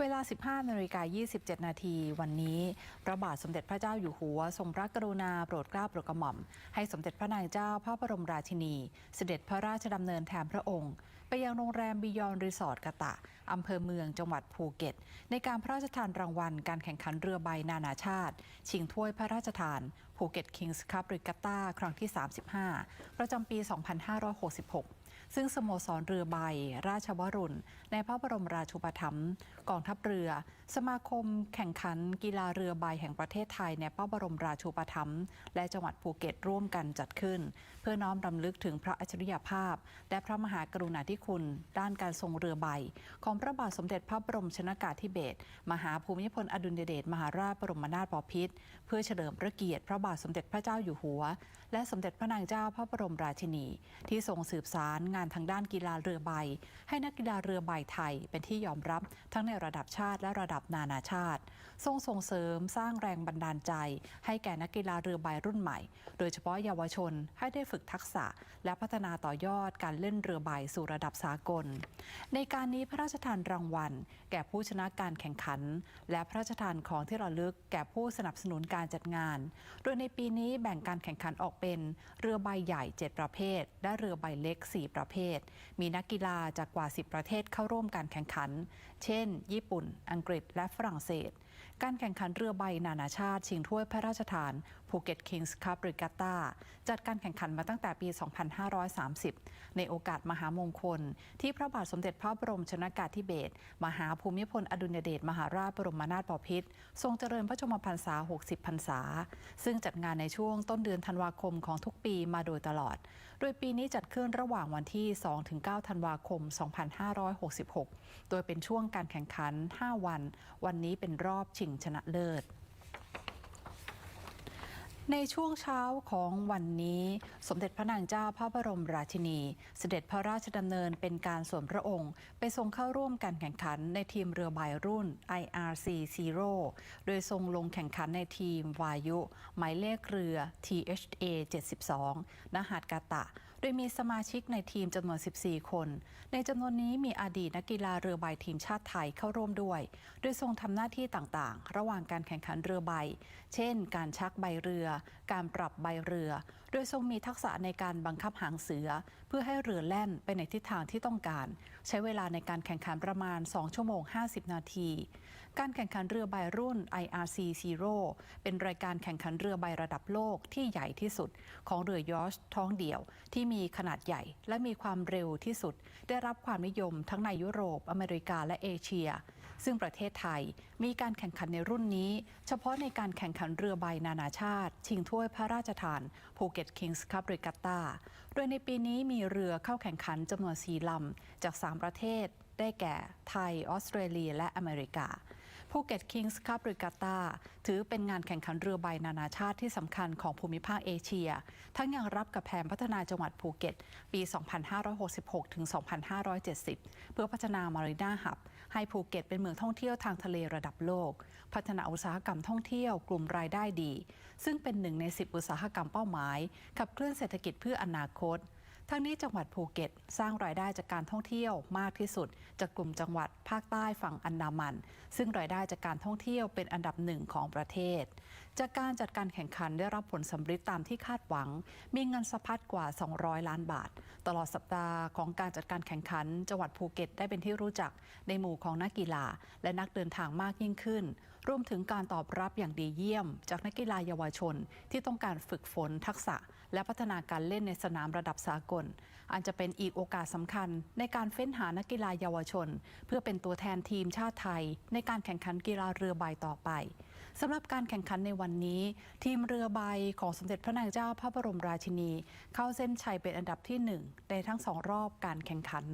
เวลา 15นาฬิกา27 นาทีวันนี้ พระบาทสมเด็จพระเจ้าอยู่หัว ทรงพระกรุณาโปรดเกล้าโปรดกระหม่อม ให้สมเด็จพระนางเจ้าพระบรมราชินี เสด็จพระราชดำเนินแทนพระองค์ ไปยังโรงแรมบิยอนรีสอร์ทกะตะอำเภอเมืองจังหวัดภูเก็ต ในการพระราชทานรางวัลการแข่งขันเรือใบนานาชาติ ชิงถ้วยพระราชทานภูเก็ตคิงส์คัพริกาตาครั้งที่ 35 ประจำปี 2566 ซึ่งสโมสรเรือใบ ราชวรุณ ในพระบรมราชูปถัมภ์กองทัพเรือ สมาคมแข่งขันกีฬาเรือใบแห่งประเทศไทย ในพระบรมราชูปถัมภ์และจังหวัดภูเก็ตร่วมกันจัดขึ้น เพื่อน้อมรำลึกถึงพระอัจฉริยภาพ และพระมหากรุณาธิคุณ ด้านการทรงเรือใบ ของพระบาทสมเด็จพระบรมชนากาธิเบศรมหาภูมิพลอดุลยเดชมหาราชบรมนาถบพิตรเพื่อเฉลิมพระเกียรติพระบาทสมเด็จพระเจ้าอยู่หัว และสมเด็จพระนางเจ้าพระบรมราชินี ที่ทรงสืบสารงงานทางด้านกีฬาเรือใบ ให้นักกีฬาเรือใบไทยเป็นที่ยอมรับทั้งในระดับชาติและระดับนานาชาติ ทรงส่งเสริมสร้างแรงบันดาลใจ ให้แก่นักกีฬาเรือใบรุ่นใหม่ โดยเฉพาะเยาวชนให้ได้ฝึกทักษะ และพัฒนาต่อยอดการเล่นเรือใบสู่ระดับสากล ในการนี้พระราชทานรางวัล แก่ผู้ชนะการแข่งขัน และพระราชทานของที่ระลึกแก่ผู้สนับสนุนการจัดงาน โดยในปีนี้แบ่งการแข่งขันออกเป็น เรือใบใหญ่ 7 ประเภท และเรือใบเล็ก 4 ประเภท มีนักกีฬาจากกว่า 10 ประเทศเข้าร่วมการแข่งขัน เช่น ญี่ปุ่น อังกฤษ และฝรั่งเศส การแข่งขันเรือใบนานาชาติ ชิงถ้วยพระราชทานภูเก็ตคิงส์คัพริกาตาจัดการแข่งขันมาตั้งแต่ปี 2530 ในโอกาสมหามงคล ที่พระบาทสมเด็จพระบรมชนากาธิเบศรมหาภูมิพลอดุลยเดชมหาราชบรมนาถบพิตรทรงเจริญพระชมพรรษา 60 พรรษา ซึ่งจัดงานในช่วงต้นเดือนธันวาคมของทุกปีมาโดยตลอด โดยปีนี้จัดขึ้นระหว่างวันที่ที่ 2-9 ธันวาคม 2566 โดยเป็นช่วงการแข่งขัน 5 วัน วันนี้เป็นรอบชิงชนะเลิศในช่วงเช้าของวันนี้ สมเด็จพระนางเจ้าพระบรมราชินี เสด็จพระราชดำเนินเป็นการส่วนพระองค์ ไปทรงเข้าร่วมการแข่งขันในทีมเรือใบรุ่น IRC Zero โดยทรงลงแข่งขันในทีมวายุ หมายเลขเรือ THA 72ณหาดกาตะ ดยมีสมาชิกในทีมจำนวน 14 คน ในจำนวนนี้มีอดีตนักกีฬาเรือใบทีมชาติไทยเข้าร่วมด้วย โดยทรงทำหน้าที่ต่างๆ ระหว่างการแข่งขันเรือใบ เช่น การชักใบเรือ การปรับใบเรือ โดยทรงมีทักษะในการบังคับหางเสือ เพื่อให้เรือแล่นไปในทิศทางที่ต้องการ ใช้เวลาในการแข่งขันประมาณ 2 ชั่วโมง 50 นาที การแข่งขันเรือใบรุ่น IRC Zero เป็นรายการแข่งขันเรือใบระดับโลกที่ใหญ่ที่สุด ของเรือยอชท้องเดี่ยว ที่มีขนาดใหญ่และมีความเร็วที่สุด ได้รับความนิยมทั้งในยุโรป อเมริกาและเอเชีย ซึ่งประเทศไทยมีการแข่งขันในรุ่นนี้ เฉพาะในการแข่งขันเรือใบนานาชาติ ชิงถ้วยพระราชทานภูเก็ตคิงส์คัพริกาตาโดยในปีนี้มีเรือเข้าแข่งขันจำนวนสี่ลำจาก 3 ประเทศ ได้แก่ไทย ออสเตรเลีย และอเมริกา ภูเก็ตคิงส์คัพริกาตาถือเป็นงานแข่งขันเรือใบนานาชาติที่สำคัญของภูมิภาคเอเชีย ทั้งยังรับกับแผนพัฒนาจังหวัดภูเก็ต ปี 2566 ถึง 2570 เพื่อพัฒนามารีนาหับ ให้ภูเก็ตเป็นเมืองท่องเที่ยวทางทะเลระดับโลก พัฒนาอุตสาหกรรมท่องเที่ยวกลุ่มรายได้ดี ซึ่งเป็นหนึ่งใน 10 อุตสาหกรรมเป้าหมายขับเคลื่อนเศรษฐกิจเพื่ออนาคต ทั้งนี้จังหวัดภูเก็ต สร้างรายได้จากการท่องเที่ยวมากที่สุด จากกลุ่มจังหวัดภาคใต้ฝั่งอันดามัน ซึ่งรายได้จากการท่องเที่ยวเป็นอันดับหนึ่งของประเทศ จากการจัดการแข่งขันได้รับผลสำเร็จตามที่คาดหวัง มีเงินสะพัดกว่า 200 ล้านบาท ตลอดสัปดาห์ของการจัดการแข่งขัน จังหวัดภูเก็ตได้เป็นที่รู้จักในหมู่ของนักกีฬา และนักเดินทางมากยิ่งขึ้น รวมถึงการตอบรับอย่างดีเยี่ยม จากนักกีฬาเยาวชน ที่ต้องการฝึกฝนทักษะ และพัฒนาการเล่นในสนามระดับสากล อันจะเป็นอีกโอกาสสำคัญ ในการเฟ้นหานักกีฬาเยาวชน เพื่อเป็นตัวแทนทีมชาติไทย ในการแข่งขันกีฬาเรือใบต่อไปสำหรับการแข่งขันในวันนี้ ทีมเรือใบของสมเด็จพระนางเจ้าพระบรมราชินี เข้าเส้นชัยเป็นอันดับที่หนึ่งในทั้งสองรอบการแข่งขัน